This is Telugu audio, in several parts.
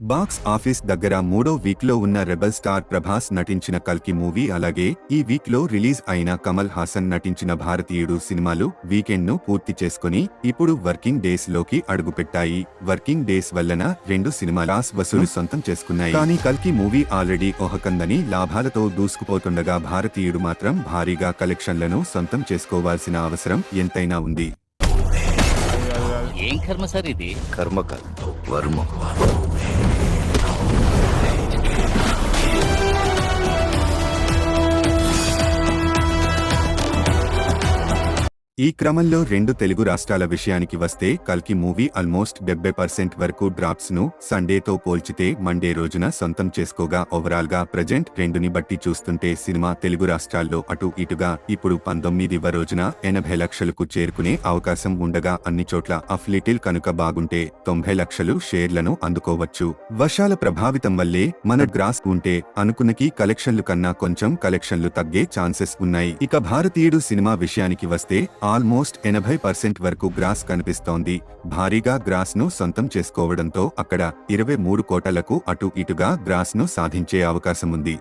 బాక్స్ ఆఫీస్ దగ్గర మూడో వీక్లో ఉన్న రెబల్ స్టార్ ప్రభాస్ నటించిన కల్కి మూవీ అలాగే ఈ వీక్లో రిలీజ్ అయిన కమల్ హాసన్ నటించిన భారతీయుడు సినిమాలు వీకెండ్ను పూర్తి చేసుకుని ఇప్పుడు వర్కింగ్ డేస్లోకి అడుగుపెట్టాయి. వర్కింగ్ డేస్ వల్లన రెండు సినిమాలాస్ వసూలు సొంతం చేసుకున్నాయి. కానీ కల్కి మూవీ ఆల్రెడీ ఓహకందని లాభాలతో దూసుకుపోతుండగా భారతీయుడు మాత్రం భారీగా కలెక్షన్లను సొంతం చేసుకోవాల్సిన అవసరం ఎంతైనా ఉంది. ఏం కర్మ సార్ ఇది? కర్మ కాదు వర్మ. ఈ క్రమంలో రెండు తెలుగు రాష్ట్రాల విషయానికి వస్తే కల్కి మూవీ ఆల్మోస్ట్ డెబ్బై పర్సెంట్ వరకు డ్రాప్స్ను సండేతో పోల్చితే మండే రోజున సొంతం చేసుకోగా ఓవరాల్గా ప్రజెంట్ రెండుని బట్టి చూస్తుంటే సినిమా తెలుగు రాష్ట్రాల్లో అటు ఇటుగా ఇప్పుడు పంతొమ్మిదివ రోజున ఎనభై లక్షలకు చేరుకునే అవకాశం ఉండగా అన్ని చోట్ల అఫ్ లిటిల్ కనుక బాగుంటే తొంభై లక్షలు షేర్లను అందుకోవచ్చు. వర్షాల ప్రభావితం వల్లే మన గ్రాస్ ఉంటే అనుకున్నకి కలెక్షన్లు కన్నా కొంచెం కలెక్షన్లు తగ్గే ఛాన్సెస్ ఉన్నాయి. ఇక భారతీయుడు సినిమా విషయానికి వస్తే ఆల్మోస్ట్ ఎనభై పర్సెంట్ వరకు గ్రాస్ కనిపిస్తోంది. భారీగా గ్రాస్ను సొంతం చేసుకోవడంతో అక్కడ ఇరవై మూడు కోటలకు అటు ఇటుగా గ్రాస్ను సాధించే అవకాశం ఉంది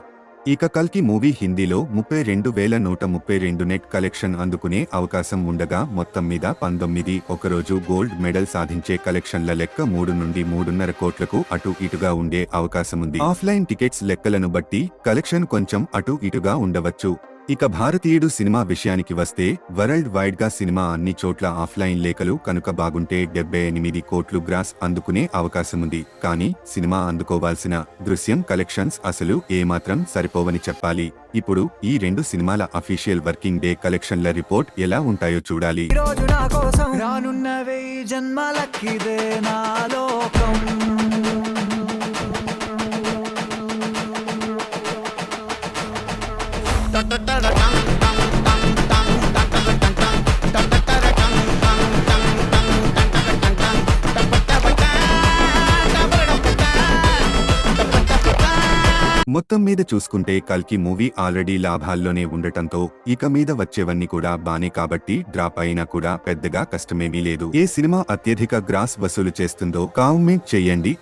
ఇక కల్కి మూవీ హిందీలో ముప్పై రెండు వేల నూట ముప్పై రెండు నెట్ కలెక్షన్ అందుకునే అవకాశం ఉండగా మొత్తం మీద పంతొమ్మిది ఒకరోజు గోల్డ్ మెడల్ సాధించే కలెక్షన్ల లెక్క మూడు నుండి మూడున్నర కోట్లకు అటు ఇటుగా ఉండే అవకాశముంది. ఆఫ్లైన్ టికెట్స్ లెక్కలను బట్టి కలెక్షన్ కొంచెం అటు ఇటుగా ఉండవచ్చు. ఇక భారతీయుడు సినిమా విషయానికి వస్తే వరల్డ్ వైడ్గా సినిమా అన్ని చోట్ల ఆఫ్లైన్ లేఖలు కనుక బాగుంటే డెబ్బై ఎనిమిది కోట్లు గ్రాస్ అందుకునే అవకాశం ఉంది కానీ సినిమా అందుకోవాల్సిన దృశ్యం కలెక్షన్స్ అసలు ఏమాత్రం సరిపోవని చెప్పాలి. ఇప్పుడు ఈ రెండు సినిమాల అఫీషియల్ వర్కింగ్ డే కలెక్షన్ల రిపోర్ట్ ఎలా ఉంటాయో చూడాలి. మొత్తం మీద చూసుకుంటే కల్కి మూవీ ఆల్రెడీ లాభాల్లోనే ఉండటంతో ఇక మీద వచ్చేవన్నీ కూడా బానే కాబట్టి డ్రాప్ అయినా కూడా పెద్దగా కష్టమేమీ లేదు. ఏ సినిమా అత్యధిక గ్రాస్ వసూలు చేస్తుందో కామెంట్ చేయండి.